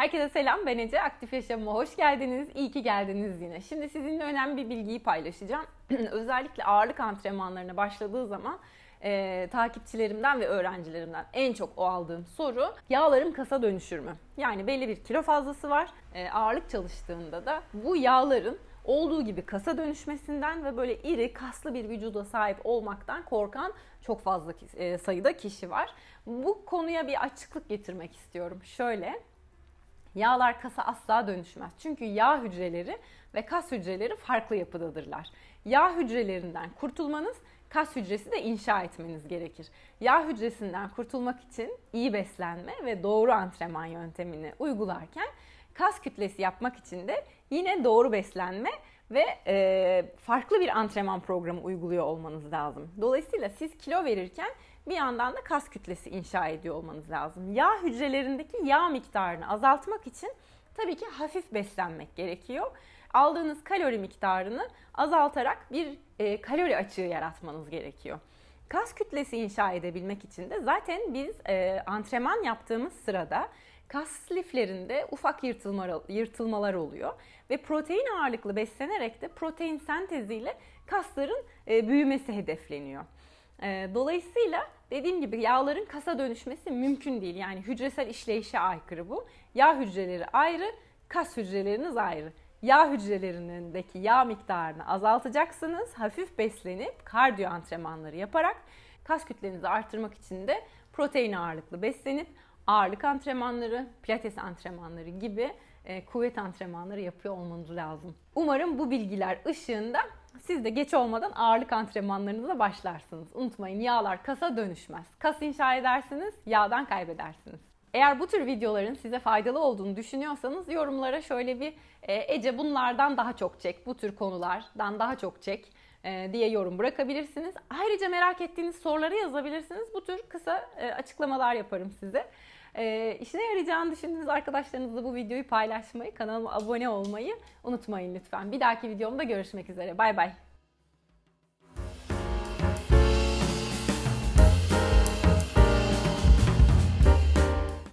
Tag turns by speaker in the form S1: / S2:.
S1: Herkese selam, ben Ece. Aktif Yaşamıma hoş geldiniz. İyi ki geldiniz yine. Şimdi sizinle önemli bir bilgiyi paylaşacağım. Özellikle ağırlık antrenmanlarına başladığı zaman e, takipçilerimden ve öğrencilerimden en çok o aldığım soru yağlarım kasa dönüşür mü? Yani belli bir kilo fazlası var. E, ağırlık çalıştığında da bu yağların olduğu gibi kasa dönüşmesinden ve böyle iri kaslı bir vücuda sahip olmaktan korkan çok fazla e, sayıda kişi var. Bu konuya bir açıklık getirmek istiyorum. Şöyle Yağlar kasa asla dönüşmez. Çünkü yağ hücreleri ve kas hücreleri farklı yapıdadırlar. Yağ hücrelerinden kurtulmanız, kas hücresi de inşa etmeniz gerekir. Yağ hücresinden kurtulmak için iyi beslenme ve doğru antrenman yöntemini uygularken kas kütlesi yapmak için de yine doğru beslenme ve e, farklı bir antrenman programı uyguluyor olmanız lazım. Dolayısıyla siz kilo verirken bir yandan da kas kütlesi inşa ediyor olmanız lazım. Yağ hücrelerindeki yağ miktarını azaltmak için tabii ki hafif beslenmek gerekiyor. Aldığınız kalori miktarını azaltarak bir e, kalori açığı yaratmanız gerekiyor. Kas kütlesi inşa edebilmek için de zaten biz e, antrenman yaptığımız sırada kas liflerinde ufak yırtılmalar, oluyor ve protein ağırlıklı beslenerek de protein senteziyle kasların e, büyümesi hedefleniyor. E, dolayısıyla dediğim gibi yağların kasa dönüşmesi mümkün değil. Yani hücresel işleyişe aykırı bu. Yağ hücreleri ayrı, kas hücreleriniz ayrı. Yağ hücrelerindeki yağ miktarını azaltacaksınız. Hafif beslenip kardiyo antrenmanları yaparak kas kütlenizi artırmak için de protein ağırlıklı beslenip ağırlık antrenmanları, pilates antrenmanları gibi e, kuvvet antrenmanları yapıyor olmanız lazım. Umarım bu bilgiler ışığında siz de geç olmadan ağırlık antrenmanlarınıza başlarsınız. Unutmayın yağlar kasa dönüşmez. Kas inşa edersiniz, yağdan kaybedersiniz. Eğer bu tür videoların size faydalı olduğunu düşünüyorsanız yorumlara şöyle bir e, Ece bunlardan daha çok çek, bu tür konulardan daha çok çek diye yorum bırakabilirsiniz. Ayrıca merak ettiğiniz soruları yazabilirsiniz. Bu tür kısa e, açıklamalar yaparım size. E, işine yarayacağını düşündüğünüz arkadaşlarınızla bu videoyu paylaşmayı, kanalıma abone olmayı unutmayın lütfen. Bir dahaki videomda görüşmek üzere. Bay bay.